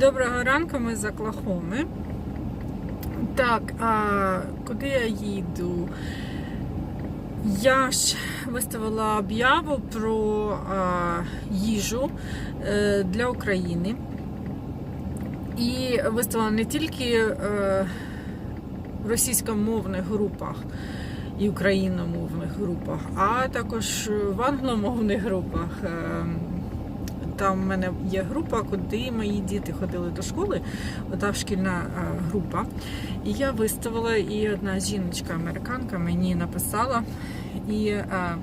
Доброго ранку, ми з Оклахоми. Так, а куди я їду? Я ж виставила об'яву про а, їжу е, для України. І виставила не тільки е, в російськомовних групах і україномовних групах, а також в англомовних групах. Е, там в мене є група, куди мої діти ходили до школи, ота шкільна е, група. І я виставила, і одна жіночка-американка мені написала. І е,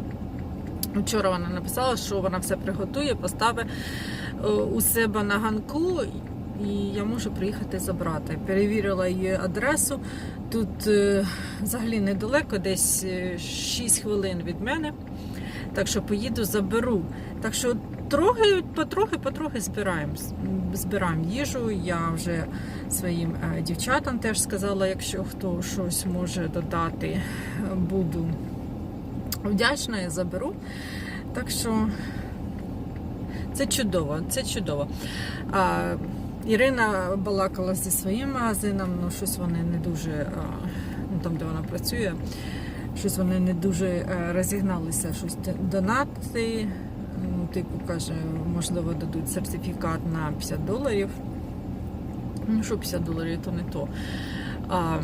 вчора вона написала, що вона все приготує, поставить е, у себе на ганку. І я можу приїхати забрати. Перевірила її адресу. Тут взагалі недалеко, десь е, 6 хвилин від мене. Так що поїду, заберу. Так що трохи, потрохи, потрохи збираємо. Збираємо їжу. Я вже своїм е, дівчатам теж сказала, якщо хто щось може додати, буду вдячна і заберу. Так що це чудово, це чудово. А, Ірина балакала зі своїм магазином, ну щось вони не дуже, ну там де вона працює, щось вони не дуже е, розігналися, щось донати. Ну, типу каже, можливо, дадуть сертифікат на 50 доларів. Ну, що 50 доларів, то не то. А,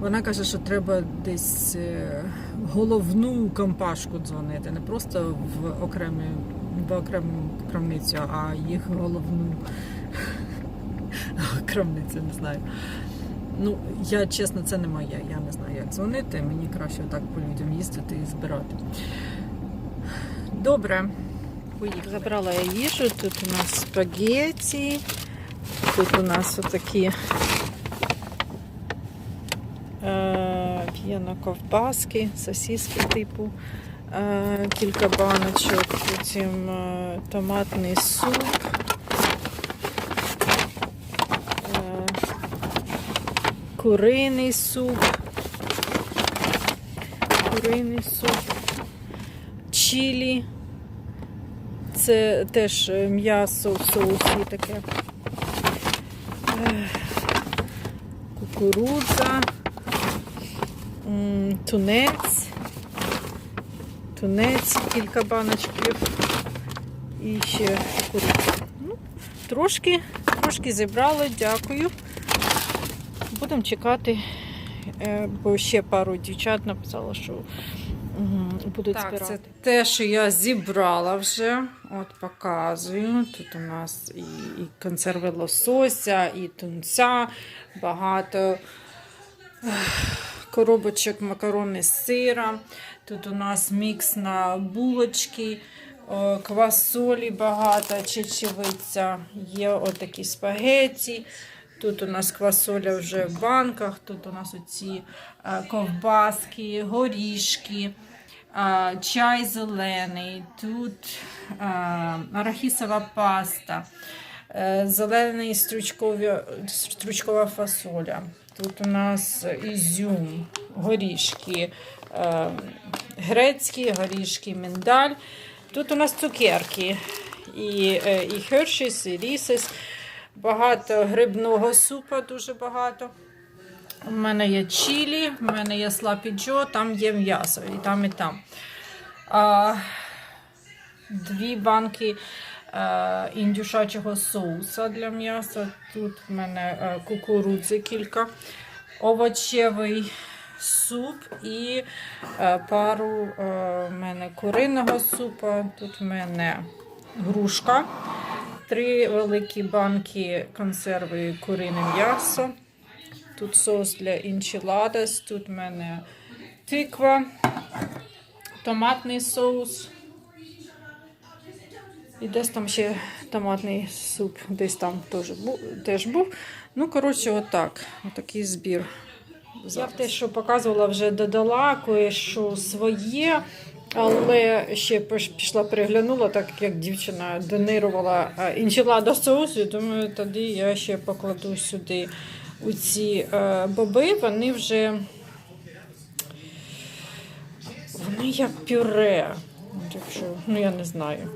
вона каже, що треба десь е, головну компашку дзвонити, не просто в окремі, в окрему крамницю, а їх головну крамницю, не знаю. Ну, я чесно, це не моє. Я не знаю, як дзвонити. Мені краще так по людям їздити і збирати. Добре. Поїхали. Забрала я їжу. Тут у нас спагетті, тут у нас отакі е, п'яно ковбаски, сосиски типу, е, кілька баночок, потім е, томатний суп. Куриний суп. Куриний суп. Чилі. Це теж е, м'ясо в соусі таке. Кукурудза. Тунець. Тунець, кілька баночків. І ще кукурудза. Ну, трошки, трошки зібрали, дякую. Будемо чекати, е, бо ще пару дівчат написало, що Мгм, Будуть Так, збирати. це те, що я зібрала вже. От показую. Тут у нас і, і консерви лосося, і тунця, багато коробочок макарони з сира. Тут у нас мікс на булочки, квасолі багато, чечевиця, є отакі спагеті. Тут у нас квасоля вже в банках, тут у нас оці е, ковбаски, горішки, е, чай зелений, тут е, арахісова паста, зелений стручкова фасоля. Тут у нас ізюм, горішки, грецькі горішки, миндаль. Тут у нас цукерки і, і Hershey's, і Reese's. Багато грибного супа, дуже багато. У мене є чілі, у мене є слапі джо, там є м'ясо, і там, і там. А, дві банки е, індюшачого соуса для м'яса. Тут в мене е, кукурудзи кілька, овочевий суп і е, пару е, в мене куриного супа. Тут в мене грушка. Три великі банки консерви курине м'ясо. Тут соус для інчиладес. Тут в мене тиква, томатний соус. І десь там ще томатний суп, десь там теж був. Теж був. Ну, коротше, отак. Отакий збір. Я в те, що показувала, вже додала кое-що своє. Але ще пішла переглянула, так як дівчина донирувала інчилада соусу, думаю, тоді я ще покладу сюди у ці е, боби. Вони вже вони як пюре. Якщо, ну я не знаю.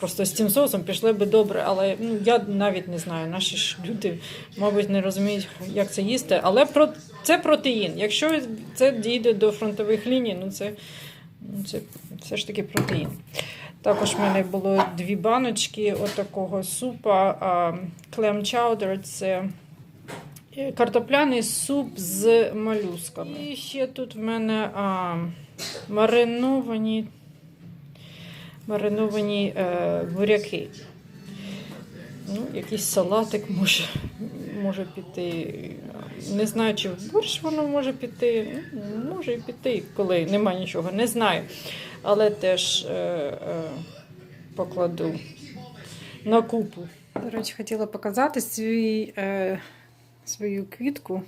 просто з цим соусом пішли би добре, але ну, я навіть не знаю. Наші ж люди, мабуть, не розуміють, як це їсти. Але про, це протеїн. Якщо це дійде до фронтових ліній, ну це, це все ж таки протеїн. Також в мене було дві баночки отакого супа. Клем чаудер це е, картопляний суп з молюсками. І ще тут в мене а, мариновані, мариновані е, буряки. Ну, якийсь салатик може, може піти. Не знаю, чи в борщ воно може піти. Може і піти, коли нема нічого, не знаю. Але теж е, е, покладу на купу. До речі, хотіла показати свій, е, свою квітку.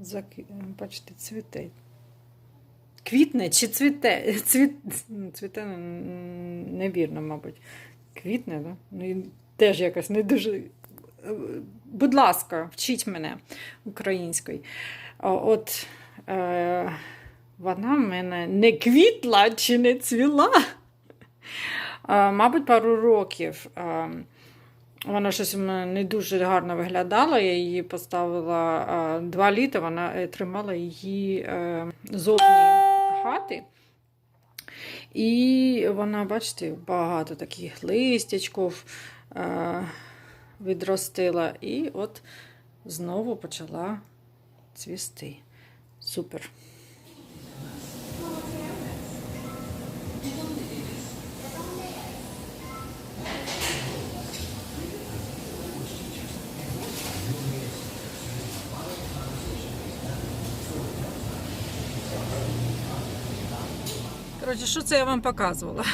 Зак... Бачите, цвіте. Квітне чи цвіте? Цвіт... Цвіте невірно, мабуть. Квітне, да? ну, і теж якось не дуже. Е, Будь ласка, вчіть мене українською. От е, вона в мене не квітла чи не цвіла. А, мабуть, пару років. А, вона щось у мене не дуже гарно виглядала. Я її поставила а, два літа, вона е, тримала її е, зовні хати. І вона, бачите, багато таких листячків е, відростила. І от знову почала цвісти. Супер. Коротше, що це я вам показувала?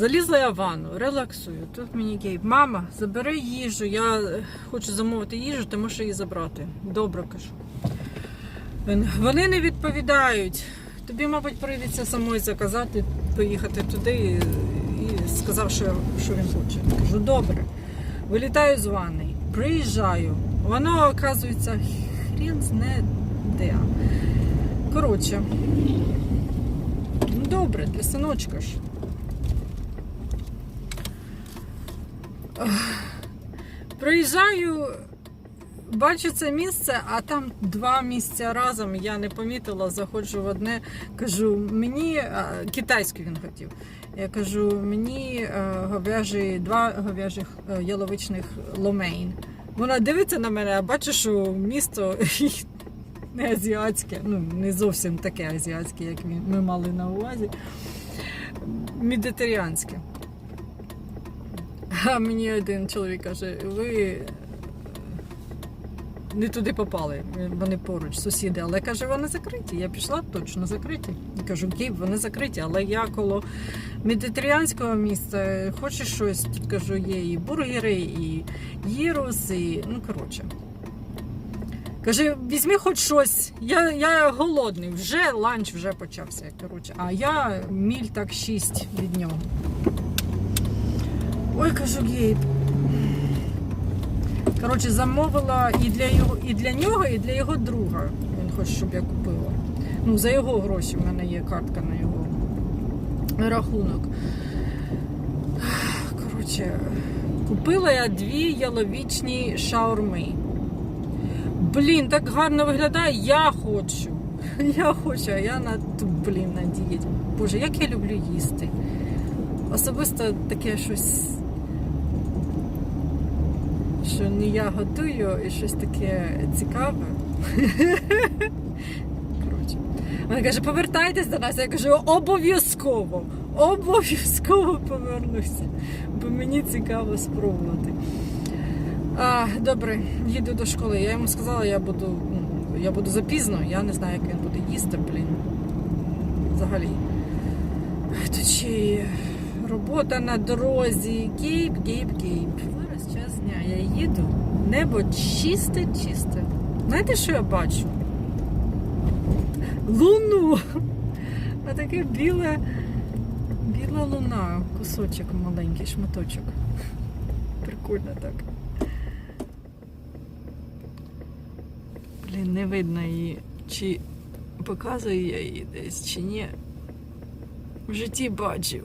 Залізла я в ванну, релаксую. Тут мені гейб, мама, забери їжу. Я е, хочу замовити їжу, ти можеш її забрати. Добре кажу. Вони не відповідають. Тобі, мабуть, прийдеться самої заказати, поїхати туди і, сказав, що, що він хоче. Кажу, добре. Вилітаю з ванни, приїжджаю. Воно, оказується, хрін зне де. Коротше, добре, для синочка ж. Приїжджаю, бачу це місце, а там два місця разом. Я не помітила, заходжу в одне, кажу, мені а, китайську він хотів. Я кажу, мені е, говяжі, два говяжих е, яловичних ломейн. Вона дивиться на мене, а бачу, що місто не азіатське, ну не зовсім таке азіатське, як ми мали на увазі. Медитеріанське. А мені один чоловік каже, ви не туди попали, вони поруч, сусіди. Але каже, вони закриті. Я пішла точно закриті. Я кажу, Київ, вони закриті, але я коло медитеріанського міста хочеш щось, тут кажу, є і бургери, і їрус, і ну коротше. Каже, візьми хоч щось. Я, я голодний, вже ланч вже почався. Коротше. А я міль так шість від нього. Ой, кажу, Гейб. Коротше, замовила і для, його, і для нього, і для його друга. Він хоче, щоб я купила. Ну, за його гроші в мене є картка на його рахунок. Коротше, купила я дві яловічні шаурми. Блін, так гарно виглядає, я хочу. Я хочу, а я на блін, на. Боже, як я люблю їсти. Особисто таке щось, що не я готую і щось таке цікаве. Вона каже, повертайтесь до нас. Я кажу, обов'язково, обов'язково повернуся, бо мені цікаво спробувати. А, добре, їду до школи. Я йому сказала, я буду, ну, я буду запізно, я не знаю, як він буде їсти, блін. Взагалі. Тут ще робота на дорозі. Гейб, гейб, гейб. Зараз дня. Я їду. Небо чисте, чисте. Знаєте, що я бачу? Луну! А таке біле, біла луна, кусочок маленький, шматочок. Прикольно так. Блін, не видно її, чи показую я її десь, чи ні. в житті бачив.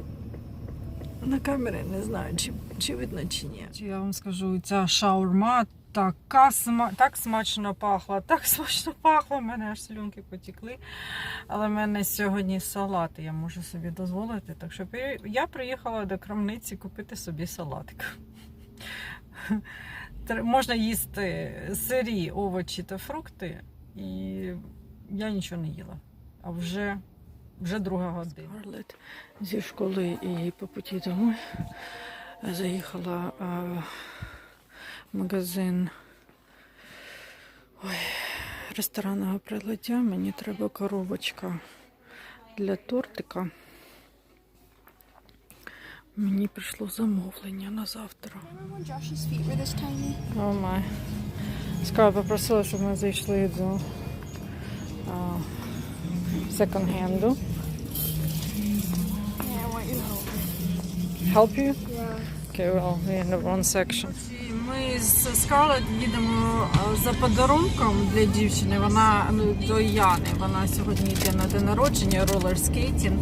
На камері не знаю, чи, чи видно, чи ні. Я вам скажу, ця шаурма така сма... так смачно пахла, так смачно пахло, в мене аж слюнки потекли. Але в мене сьогодні салат, я можу собі дозволити. Так що я приїхала до крамниці купити собі салатик. Можна їсти сирі овочі та фрукти, і я нічого не їла. А вже, вже друга година. Скарлет зі школи і по путі домой заїхала в магазин ой, ресторанного приладдя. Мені треба коробочка для тортика. Мені прийшло замовлення на завтра. О. Скара попросила, щоб ми зайшли до секонд-хенду. Yeah, I want you to help. Help you? Yeah. Okay, well, we're in the wrong section. Ми з Скарлет їдемо е, за подарунком для дівчини. Вона ну, до Яни. Вона сьогодні йде на день народження, ролер скейтінг.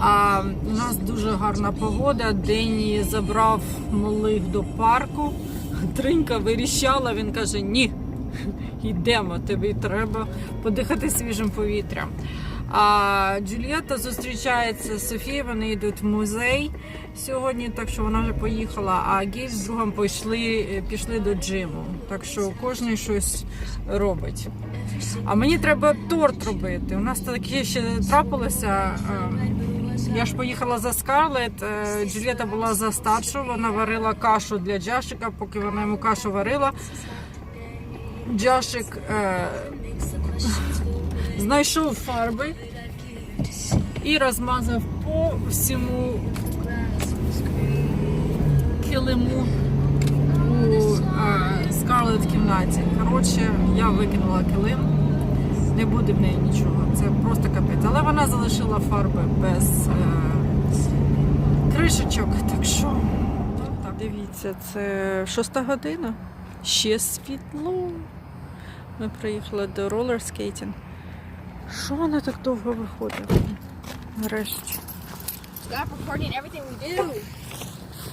А у нас дуже гарна погода. Дені забрав малих до парку. Тринька вирішала. Він каже: ні, йдемо, тобі треба подихати свіжим повітрям. А Джульєта зустрічається з Софією, вони йдуть в музей сьогодні, так що вона вже поїхала. А Гейб з другом пішли, пішли до джиму. Так що кожен щось робить. А мені треба торт робити. У нас таке ще трапилося. е, Я ж поїхала за Скарлет. е, Джульєта була за старшу, вона варила кашу для Джашика, поки вона йому кашу варила. Джашик е, знайшов фарби і розмазав по всьому килиму у е, Скарлет кімнаті. Коротше, я викинула килим. Не буде в неї нічого. Це просто капець. Але вона залишила фарби без е, кришечок. Так що. Так, дивіться, це шоста година. Ще світло. Ми приїхали до ролерскейтінг. Що вона так довго виходить? Нарешті.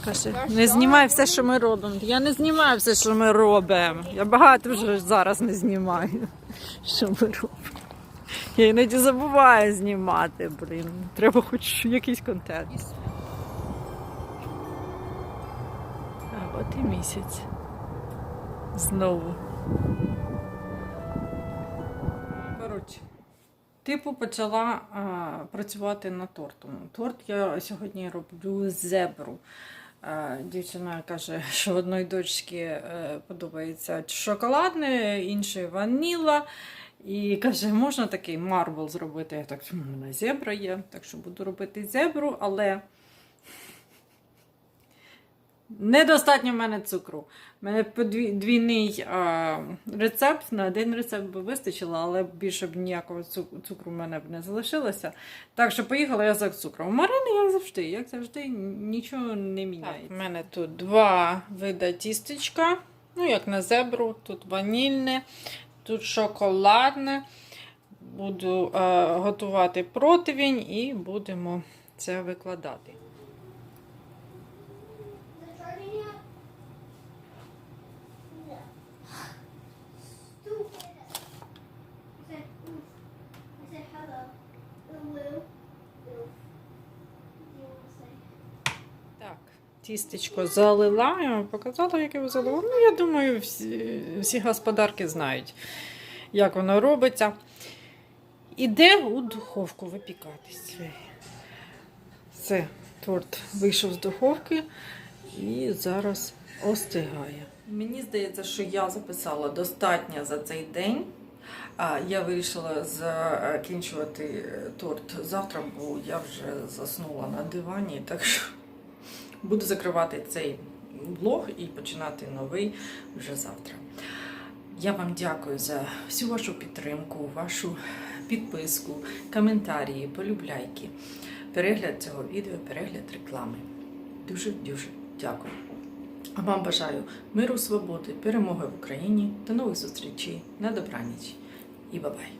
Каже, не знімай все, що ми робимо. Я не знімаю все, що ми робимо. Я багато вже зараз не знімаю, що ми робимо. Я іноді забуваю знімати, блін. Треба хоч якийсь контент. А от і місяць. Знову. Коротше, типу почала а, працювати над тортом. Торт я сьогодні роблю з зебру. Дівчина каже, що одної дочці е, подобається шоколадне, іншої ваніла. І каже, можна такий марбл зробити. Я так, «М, у мене зебра є, так що буду робити зебру, але недостатньо в мене цукру. У мене подвійний а, рецепт. На один рецепт би вистачило, але більше б ніякого цукру в мене б не залишилося. Так що поїхала я за цукром. У Марини, як завжди, як завжди, нічого не міняється. У мене тут два вида тістечка. Ну, як на зебру, тут ванільне, тут шоколадне. Буду е, готувати противень і будемо це викладати. Так, тістечко залила, я вам показала, як його залила. Ну, я думаю, всі, всі господарки знають, як воно робиться. Іде у духовку випікатись. Все, торт вийшов з духовки і зараз остигає. Мені здається, що я записала достатньо за цей день. Я вирішила закінчувати торт завтра, бо я вже заснула на дивані, так що Буду закривати цей блог і починати новий вже завтра. Я вам дякую за всю вашу підтримку, вашу підписку, коментарі, полюбляйки, перегляд цього відео, перегляд реклами. Дуже-дуже дякую. А вам бажаю миру, свободи, перемоги в Україні до нових зустрічей на добраніч і бабай!